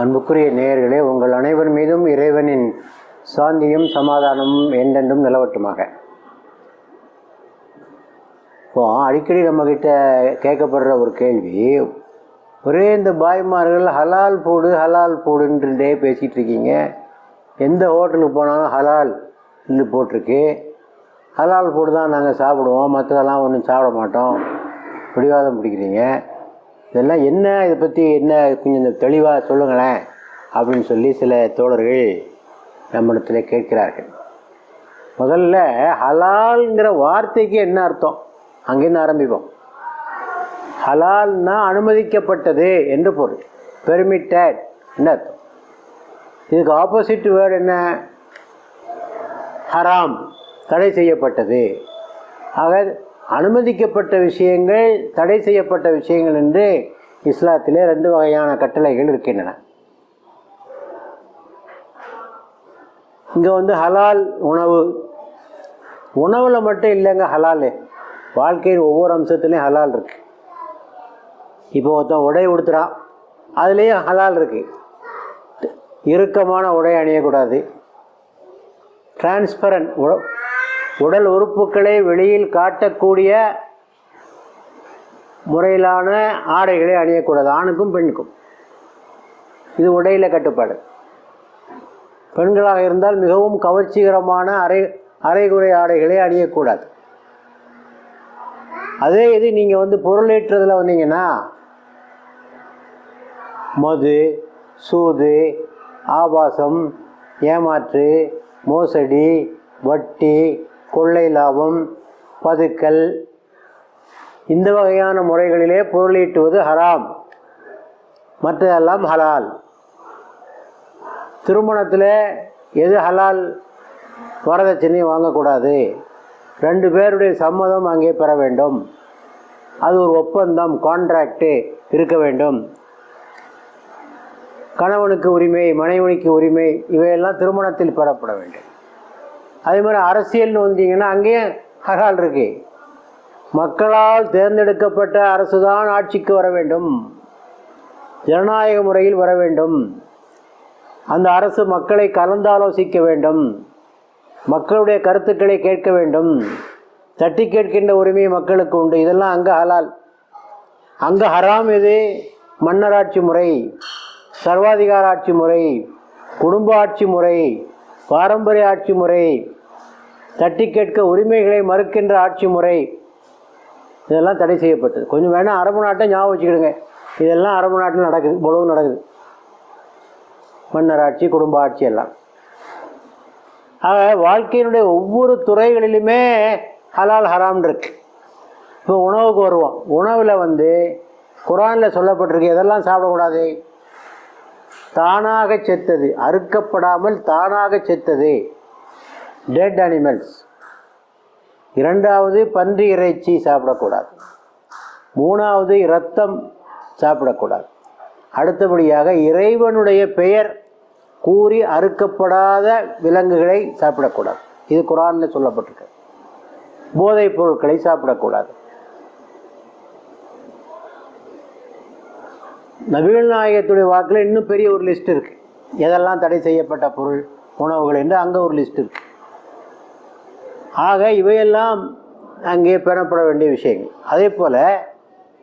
அன்புக்குரிய நேயர்களே உங்கள் அனைவர் மீதும் இறைவனின் சாந்தியும் சமாதானமும் என்றென்றும் நிலவட்டுமாக. இப்போ அடிக்கடி நம்மக்கிட்ட கேட்கப்படுற ஒரு கேள்வி ஒரே இந்த பாய்மார்கள் ஹலால் போடு ஹலால் போடுன்றே பேசிகிட்டு இருக்கீங்க. எந்த ஹோட்டலுக்கு போனாலும் ஹலால் என்று போட்டிருக்கு. ஹலால் போடு தான் நாங்கள் சாப்பிடுவோம் மற்றதெல்லாம் ஒன்றும் சாப்பிட மாட்டோம். பிடிவாதம் பிடிக்கிறீங்க. இதெல்லாம் என்ன இதை பற்றி என்ன கொஞ்சம் தெளிவாக சொல்லுங்களேன் அப்படின்னு சொல்லி சில தோழர்கள் நம்மிடத்தில் கேட்கிறார்கள். முதல்ல ஹலால்ங்கிற வார்த்தைக்கு என்ன அர்த்தம்? அங்கேருந்து ஆரம்பிப்போம். ஹலால்னா அனுமதிக்கப்பட்டது என்று பொருள். பெர்மிட்டட் என்ன அர்த்தம்? இதுக்கு ஆப்போசிட் வேர்டு என்ன? ஹராம் தடை செய்யப்பட்டது. ஆக அனுமதிக்கப்பட்ட விஷயங்கள் தடை செய்யப்பட்ட விஷயங்கள் என்று இஸ்லாத்திலே ரெண்டு வகையான கட்டளைகள் இருக்கின்றன. இங்கே வந்து ஹலால் உணவு. உணவில் மட்டும் இல்லைங்க ஹலாலு. வாழ்க்கையின் ஒவ்வொரு அம்சத்துலேயும் ஹலால் இருக்கு. இப்போ ஒருத்தன் உடை உடுத்துறான் அதுலேயும் ஹலால் இருக்கு. இறுக்கமான உடை அணியக்கூடாது. டிரான்ஸ்பரண்ட் உடல் உறுப்புகளை வெளியில் காட்டக்கூடிய முறையிலான ஆடைகளை அணியக்கூடாது ஆணுக்கும் பெண்ணுக்கும். இது உடையில் கட்டுப்பாடு. பெண்களாக இருந்தால் மிகவும் கவர்ச்சிகரமான அரை அரைகுறை ஆடைகளை அணியக்கூடாது. அதே இது நீங்கள் வந்து பொருளேற்றதில் வந்தீங்கன்னா மது சூது ஆபாசம் ஏமாற்று மோசடி வட்டி கொள்ளை லாபம் பதுக்கல் இந்த வகையான முறைகளிலே பொருளீட்டுவது ஹராம். மற்றதெல்லாம் ஹலால். திருமணத்தில் எது ஹலால்? வரதட்சணையை வாங்கக்கூடாது. ரெண்டு பேருடைய சம்மதம் அங்கே பெற வேண்டும். அது ஒரு ஒப்பந்தம் கான்ட்ராக்டு இருக்க வேண்டும். கணவனுக்கு உரிமை மனைவனுக்கு உரிமை இவையெல்லாம் திருமணத்தில் பெறப்பட வேண்டும். அதே மாதிரி அரசியல்னு வந்தீங்கன்னா அங்கேயும் ஹகால் இருக்கு. மக்களால் தேர்ந்தெடுக்கப்பட்ட அரசு தான் ஆட்சிக்கு வர வேண்டும். ஜனநாயக முறையில் வர வேண்டும். அந்த அரசு மக்களை கலந்தாலோசிக்க வேண்டும். மக்களுடைய கருத்துக்களை கேட்க வேண்டும். தட்டி கேட்கின்ற உரிமை மக்களுக்கு உண்டு. இதெல்லாம் அங்கே ஹலால். அங்கே ஹராம் இது மன்னராட்சி முறை சர்வாதிகார ஆட்சி முறை குடும்ப ஆட்சி முறை பாரம்பரிய ஆட்சி முறை தட்டி கேட்க உரிமைகளை மறுக்கின்ற ஆட்சி முறை இதெல்லாம் தடை செய்யப்பட்டது. கொஞ்சம் வேணால் அரபு நாட்டை ஞாபகம் வச்சுக்கிடுங்க. இதெல்லாம் அரபு நாட்டில் நடக்குது இவ்வளவு நடக்குது. மன்னர் ஆட்சி குடும்ப ஆட்சி எல்லாம். ஆக வாழ்க்கையினுடைய ஒவ்வொரு துறைகளிலுமே ஹலால் ஹராம் இருக்கு. இப்போ உணவுக்கு வருவோம். உணவில் வந்து குரானில் சொல்லப்பட்டிருக்கு எதெல்லாம் சாப்பிடக்கூடாது? தானாக செத்தது அறுக்கப்படாமல் தானாக செத்தது. டெட் அனிமல்ஸ் இரண்டாவது பன்றி இறைச்சி சாப்பிடக்கூடாது. மூணாவது இரத்தம் சாப்பிடக்கூடாது. அடுத்தபடியாக இறைவனுடைய பெயர் கூறி அறுக்கப்படாத விலங்குகளை சாப்பிடக்கூடாது. இது குரானில் சொல்லப்பட்டிருக்கு. போதைப் பொருட்களை சாப்பிடக்கூடாது. நபிகள் நாயகத்துடைய வாக்கில் இன்னும் பெரிய ஒரு லிஸ்ட் இருக்குது எதெல்லாம் தடை செய்யப்பட்ட பொருள் உணவுகள் என்று அங்கே ஒரு லிஸ்ட் இருக்குது ஆக இவையெல்லாம் அங்கே பெறப்பட வேண்டிய விஷயங்கள். அதே போல்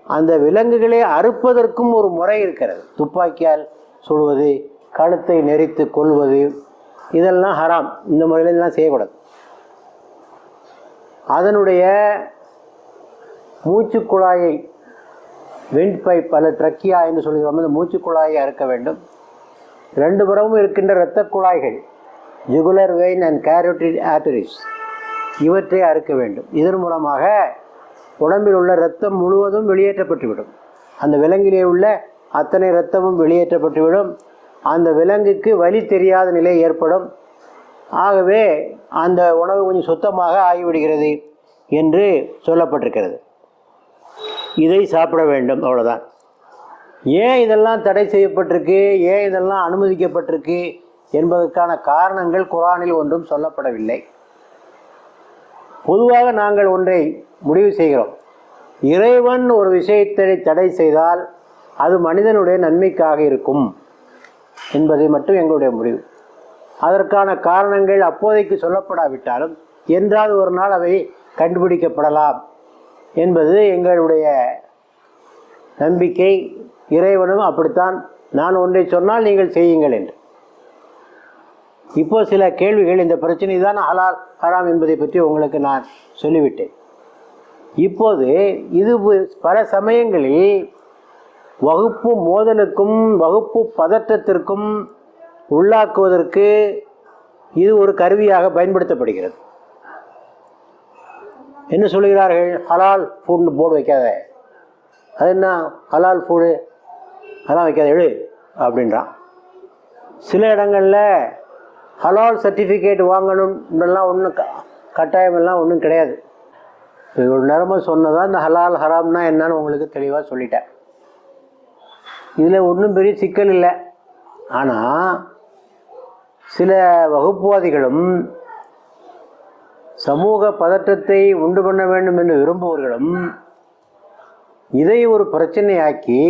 அந்த விலங்குகளை அறுப்பதற்கும் ஒரு முறை இருக்கிறது. துப்பாக்கியால் சுடுவது கழுத்தை நெரித்து கொள்வது இதெல்லாம் ஹராம். இந்த முறையிலெல்லாம் செய்யக்கூடாது. அதனுடைய மூச்சுக்குழாயை விண்ட் பைப் அல்ல ட்ரக்கியா என்று சொல்கிறோம் மூச்சு குழாயாக அறுக்க வேண்டும். ரெண்டு புறமும் இருக்கின்ற இரத்த குழாய்கள் jugular vein and carotid arteries இவற்றை அறுக்க வேண்டும். இதன் மூலமாக உடம்பில் உள்ள இரத்தம் முழுவதும் வெளியேற்றப்பட்டுவிடும். அந்த விலங்கிலே உள்ள அத்தனை இரத்தமும் வெளியேற்றப்பட்டுவிடும். அந்த விலங்குக்கு வலி தெரியாத நிலை ஏற்படும். ஆகவே அந்த உணவு கொஞ்சம் சுத்தமாக ஆகிவிடுகிறது என்று சொல்லப்பட்டிருக்கிறது. இதை சாப்பிட வேண்டும் அவ்வளோதான் ஏன் இதெல்லாம் தடை செய்யப்பட்டிருக்கு? ஏன் இதெல்லாம் அனுமதிக்கப்பட்டிருக்கு? என்பதற்கான காரணங்கள் குரானில் ஒன்றும் சொல்லப்படவில்லை. பொதுவாக நாங்கள் ஒன்றை முடிவு செய்கிறோம். இறைவன் ஒரு விஷயத்தை தடை செய்தால் அது மனிதனுடைய நன்மைக்காக இருக்கும் என்பதை மட்டும் எங்களுடைய முடிவு. அதற்கான காரணங்கள் அப்போதைக்கு சொல்லப்படாவிட்டாலும் என்றாவது ஒரு நாள் அவை கண்டுபிடிக்கப்படலாம். என்பது எங்களுடைய நம்பிக்கை. இறைவனும் அப்படித்தான். நான் ஒன்றை சொன்னால் நீங்கள் செய்யுங்கள் என்று. இப்போ சில கேள்விகள் இந்த பிரச்சனை தான் ஹலால் ஹராம் என்பதை பற்றி உங்களுக்கு நான் சொல்லிவிட்டேன். இப்போது இது பல சமயங்களில் வகுப்பு மோதலுக்கும் வகுப்பு பதற்றத்திற்கும் உள்ளாக்குவதற்கு இது ஒரு கருவியாக பயன்படுத்தப்படுகிறது. என்ன சொல்கிறார்கள் ஹலால் ஃபுட்னு போர்டு வைக்காத. அது என்ன? ஹலால் ஃபுட்டு அதெல்லாம் வைக்காத எழு அப்படின்றான் சில இடங்களில் ஹலால் சர்டிஃபிகேட் வாங்கணும்லாம் ஒன்றும் க கட்டாயமெல்லாம் ஒன்றும் கிடையாது. ஒரு இவ்வளோ நேரமாக சொன்னதான் இந்த ஹலால் ஹராம்னா என்னன்னு உங்களுக்கு தெளிவாக சொல்லிட்டேன். இதில் ஒன்றும் பெரிய சிக்கல் இல்லை. ஆனால் சில வகுப்புவாதிகளும் சமூக பதற்றத்தை உண்டு பண்ண வேண்டும் என்று விரும்புபவர்களும் இதை ஒரு பிரச்சனையாக்கி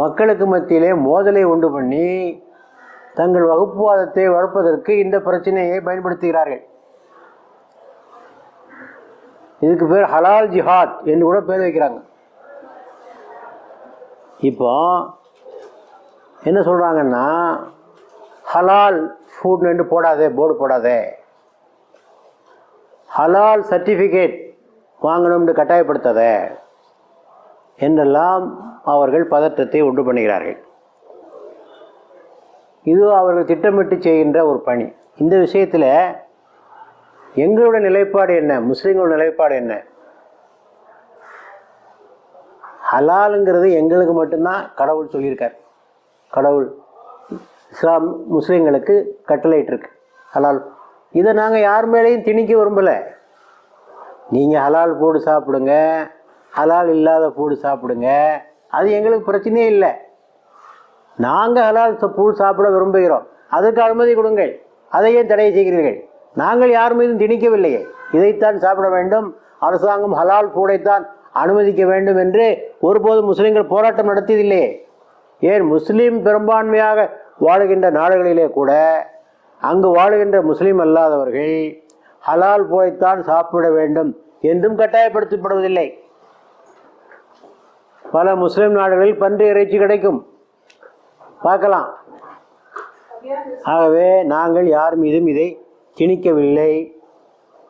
மக்களுக்கு மத்தியிலே மோதலை உண்டு பண்ணி தங்கள் வகுப்புவாதத்தை வளர்ப்பதற்கு இந்த பிரச்சனையை பயன்படுத்துகிறார்கள். இதுக்கு பேர் ஹலால் ஜிஹாத் என்று கூட பேர் வைக்கிறாங்க. இப்போ என்ன சொல்கிறாங்கன்னா ஹலால் ஃபுட்னு போடாதே போர்டு போடாதே. ஹலால் சர்டிஃபிகேட் வாங்கணும்னு கட்டாயப்படுத்தாத என்றெல்லாம் அவர்கள் பதற்றத்தை உண்டு பண்ணுகிறார்கள். இது அவர்கள் திட்டமிட்டு செய்கின்ற ஒரு பணி. இந்த விஷயத்தில் எங்களுடைய நிலைப்பாடு என்ன? முஸ்லீம்களோட நிலைப்பாடு என்ன? ஹலாலுங்கிறது எங்களுக்கு மட்டும்தான் கடவுள் சொல்லியிருக்கார். கடவுள் இஸ்லாம் முஸ்லீம்களுக்கு கட்டளையிட்டிருக்கு. ஹலால் இதை நாங்கள் யார் மேலேயும் திணிக்க விரும்பலை. நீங்கள் ஹலால் ஃபுட்டு சாப்பிடுங்க ஹலால் இல்லாத ஃபுட்டு சாப்பிடுங்க அது எங்களுக்கு பிரச்சனையே இல்லை. நாங்கள் ஹலால் ஃபுட் சாப்பிட விரும்புகிறோம். அதற்கு அனுமதி கொடுங்கள். அதையே தடை செய்கிறீர்கள்? நாங்கள் யார் மீதும் திணிக்கவில்லையே. இதைத்தான் சாப்பிட வேண்டும். அரசாங்கம் ஹலால் ஃபுடைத்தான் அனுமதிக்க வேண்டும் என்று ஒருபோதும் முஸ்லீம்கள் போராட்டம் நடத்தியதில்லையே. ஏன் முஸ்லீம் பெரும்பான்மையாக வாழுகின்ற நாடுகளிலே கூட அங்கு வாழுகின்ற முஸ்லீம் அல்லாதவர்கள் ஹலால் போய்த்தான் சாப்பிட வேண்டும் என்றும் கட்டாயப்படுத்தப்படுவதில்லை. பல முஸ்லீம் நாடுகளில் பன்றி இறைச்சி கிடைக்கும். பார்க்கலாம். ஆகவே நாங்கள் யார் மீதும் இதை திணிக்கவில்லை.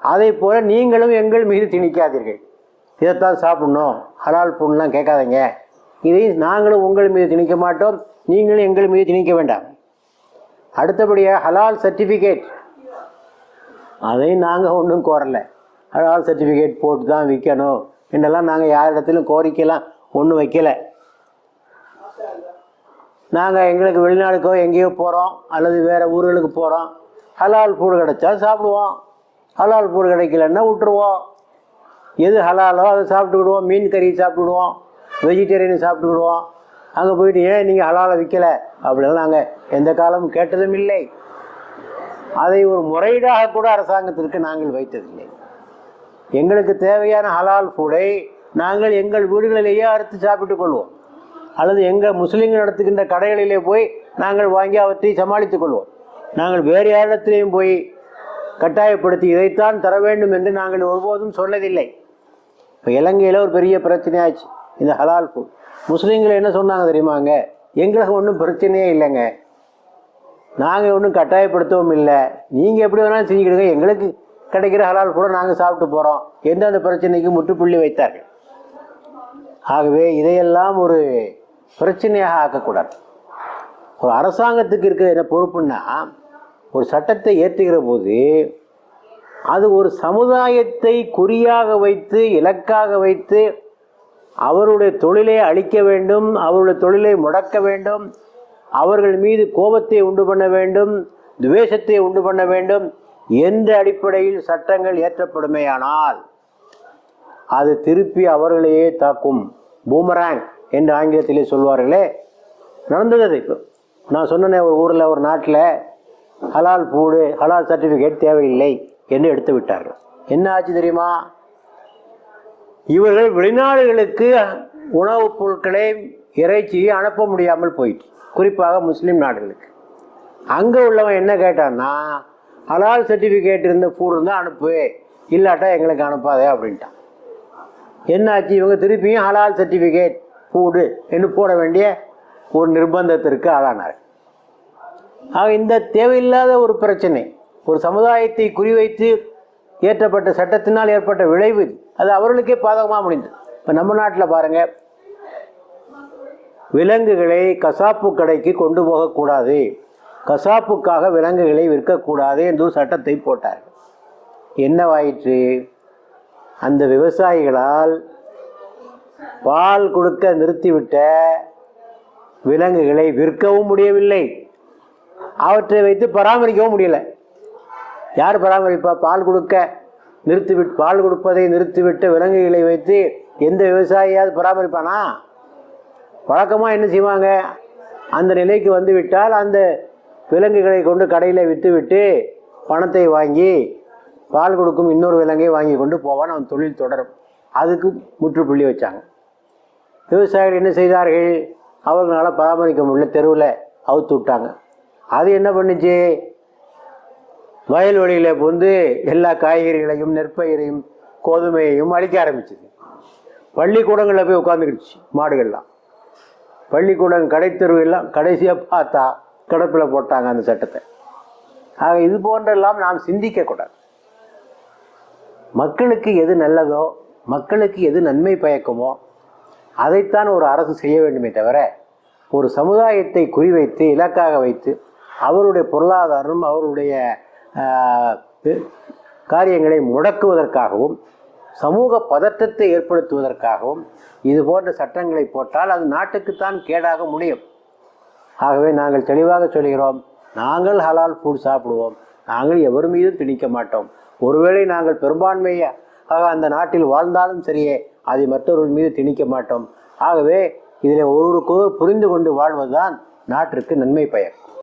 அதே போல நீங்களும் எங்கள் மீது திணிக்காதீர்கள். இதைத்தான் சாப்பிடணும். ஹலால் புண்ணெலாம் கேட்காதீங்க. இதை நாங்களும் உங்கள் மீது திணிக்க மாட்டோம். நீங்களும் எங்கள் மீது திணிக்க வேண்டாம். அடுத்தபடியாக ஹலால் சர்டிஃபிகேட் அதையும் நாங்கள் ஒன்றும் கோரலை. ஹலால் சர்டிஃபிகேட் போட்டு தான் விற்கணும் என்றெல்லாம் நாங்கள் யாரிடத்திலும் கோரிக்கைலாம் ஒன்றும் வைக்கலை. நாங்கள் எங்களுக்கு வெளிநாடுக்கோ எங்கேயோ போகிறோம் அல்லது வேறு ஊர்களுக்கு போகிறோம் ஹலால் ஃபுட் கிடைச்சா சாப்பிடுவோம். ஹலால் ஃபுட் கிடைக்கலன்னா விட்டுருவோம். எது ஹலாலோ அதை சாப்பிட்டுக்கிடுவோம். மீன் கறி சாப்பிட்டுக்கிடுவோம். வெஜிடேரியன் சாப்பிட்டுக்கிடுவோம். அங்கே போயிட்டு ஏன் நீங்கள் ஹலாலை விற்கலை அப்படின்னு நாங்கள் எந்த காலமும் கேட்டதும் இல்லை. அதை ஒரு முறையீடாக கூட அரசாங்கத்திற்கு நாங்கள் வைத்ததில்லை. எங்களுக்கு தேவையான ஹலால் ஃபுடை நாங்கள் எங்கள் வீடுகளிலேயே அறுத்து சாப்பிட்டுக் கொள்வோம். அல்லது எங்கள் முஸ்லீம்கள் நடத்துகின்ற கடைகளிலே போய் நாங்கள் வாங்கி அவற்றை சமாளித்துக் கொள்வோம். நாங்கள் வேறு யாரிடத்திலையும் போய் கட்டாயப்படுத்தி இதைத்தான் தர வேண்டும் என்று நாங்கள் ஒருபோதும் சொன்னதில்லை இப்போ இலங்கையில் ஒரு பெரிய பிரச்சனையாச்சு. இந்த ஹலால் ஃபுட் முஸ்லீம்கள் என்ன சொன்னாங்க தெரியுமாங்க? எங்களுக்கு ஒன்றும் பிரச்சனையே இல்லைங்க. நாங்கள் ஒன்றும் கட்டாயப்படுத்தவும் இல்லை. நீங்கள் எப்படி வேணாலும் செஞ்சுக்கிடுங்க. எங்களுக்கு கிடைக்கிற ஹலால் கூட நாங்கள் சாப்பிட்டு போகிறோம் எந்த அந்த பிரச்சனைக்கு முற்றுப்புள்ளி வைத்தார்கள். ஆகவே இதையெல்லாம் ஒரு பிரச்சனையாக ஆக்கக்கூடாது. ஒரு அரசாங்கத்துக்கு இருக்கிற என்ன பொறுப்புன்னா ஒரு சட்டத்தை ஏற்றுகிற போது அது ஒரு சமுதாயத்தை குறியாக வைத்து இலக்காக வைத்து அவருடைய தொழிலை அழிக்க வேண்டும் அவருடைய தொழிலை முடக்க வேண்டும் அவர்கள் மீது கோபத்தை உண்டு பண்ண வேண்டும் துவேஷத்தை உண்டு பண்ண வேண்டும் என்ற அடிப்படையில் சட்டங்கள் ஏற்றப்படுமேயானால் அது திருப்பி அவர்களையே தாக்கும். பூமராங் என்று ஆங்கிலத்திலே சொல்வார்களே. நடந்தது அது இப்போ. நான் சொன்னேனே ஒரு ஊரில் ஒரு நாட்டில் ஹலால் பூடு ஹலால் சர்டிஃபிகேட் தேவையில்லை என்று எடுத்து விட்டார்கள். என்ன ஆச்சு தெரியுமா? இவர்கள் வெளிநாடுகளுக்கு உணவுப் பொருட்களை இறைச்சியை அனுப்ப முடியாமல் போயிட்டு குறிப்பாக முஸ்லீம் நாடுகளுக்கு. அங்கே உள்ளவன் என்ன கேட்டான்னா ஹலால் சர்டிஃபிகேட் இருந்த ஃபுட் இருந்தால் அனுப்பு. இல்லாட்டா எங்களுக்கு அனுப்பாதே அப்படின்ட்டான். என்னாச்சு? இவங்க திருப்பியும் ஹலால் சர்டிஃபிகேட் ஃபுடு என்று போட வேண்டிய ஒரு நிர்பந்தத்திற்கு ஆளானார் ஆக இந்த தேவையில்லாத ஒரு பிரச்சனை ஒரு சமுதாயத்தை குறிவைத்து இயற்றப்பட்ட சட்டத்தினால் ஏற்பட்ட விளைவு அது அவர்களுக்கே பாதகமாக முடிந்தது. இப்போ நம்ம நாட்டில் பாருங்கள் விலங்குகளை கசாப்பு கடைக்கு கொண்டு போகக்கூடாது. கசாப்புக்காக விலங்குகளை விற்கக்கூடாது என்று ஒரு சட்டத்தை போட்டார் என்னவாயிற்று அந்த விவசாயிகளால் பால் கொடுக்க நிறுத்திவிட்ட விலங்குகளை விற்கவும் முடியவில்லை. அவற்றை வைத்து பராமரிக்கவும் முடியலை. யார் பராமரிப்பா? பால் கொடுக்க. நிறுத்திவிட்டு பால் கொடுப்பதை நிறுத்திவிட்டு விலங்குகளை வைத்து எந்த விவசாயியாவது பராமரிப்பானா? வழக்கமாக என்ன செய்வாங்க? அந்த நிலைக்கு வந்து விட்டால் அந்த விலங்குகளை கொண்டு கடையில் விற்றுவிட்டு பணத்தை வாங்கி பால் கொடுக்கும் இன்னொரு விலங்கை வாங்கி கொண்டு போவான். அவன் தொழில் தொடரும். அதுக்கு முற்றுப்புள்ளி வச்சாங்க. விவசாயிகள் என்ன செய்தார்கள்? அவர்களால் பராமரிக்க முடியல. தெருவில் அவுத்து விட்டாங்க. அது என்ன பண்ணுச்சு? வயல்வெளியில் வந்து எல்லா காய்கறிகளையும் நெற்பயிரையும் கோதுமையையும் அழிக்க ஆரம்பிச்சது. பள்ளிக்கூடங்களில் போய் உட்காந்துக்கிடுச்சு மாடுகள்லாம். பள்ளிக்கூடம் கடைத்தெருவு எல்லாம் கடைசியாக பார்த்தா கிடப்பில் போட்டாங்க அந்த சட்டத்தை. ஆக இது போன்றெல்லாம் நாம் சிந்திக்கக்கூடாது மக்களுக்கு எது நல்லதோ மக்களுக்கு எது நன்மை பயக்குமோ அதைத்தான் ஒரு அரசு செய்ய வேண்டுமே தவிர ஒரு சமுதாயத்தை குறிவைத்து இலக்காக வைத்து அவருடைய பொருளாதாரம் அவருடைய காரியங்களை முடக்குவதற்காகவும் சமூக பதற்றத்தை ஏற்படுத்துவதற்காகவும் இது போன்ற சட்டங்களை போட்டால் அது நாட்டுக்குத்தான் கேடாக முடியும். ஆகவே நாங்கள் தெளிவாக சொல்கிறோம் நாங்கள் ஹலால் ஃபுட் சாப்பிடுவோம். நாங்கள் எவர் மீதும் திணிக்க மாட்டோம். ஒருவேளை நாங்கள் பெரும்பான்மையாக அந்த நாட்டில் வாழ்ந்தாலும் சரியே அதை மற்றவர்கள் மீது திணிக்க மாட்டோம். ஆகவே இதில் ஒருவருக்கொருவர் புரிந்து கொண்டு வாழ்வதுதான் நாட்டிற்கு நன்மை பயக்கும்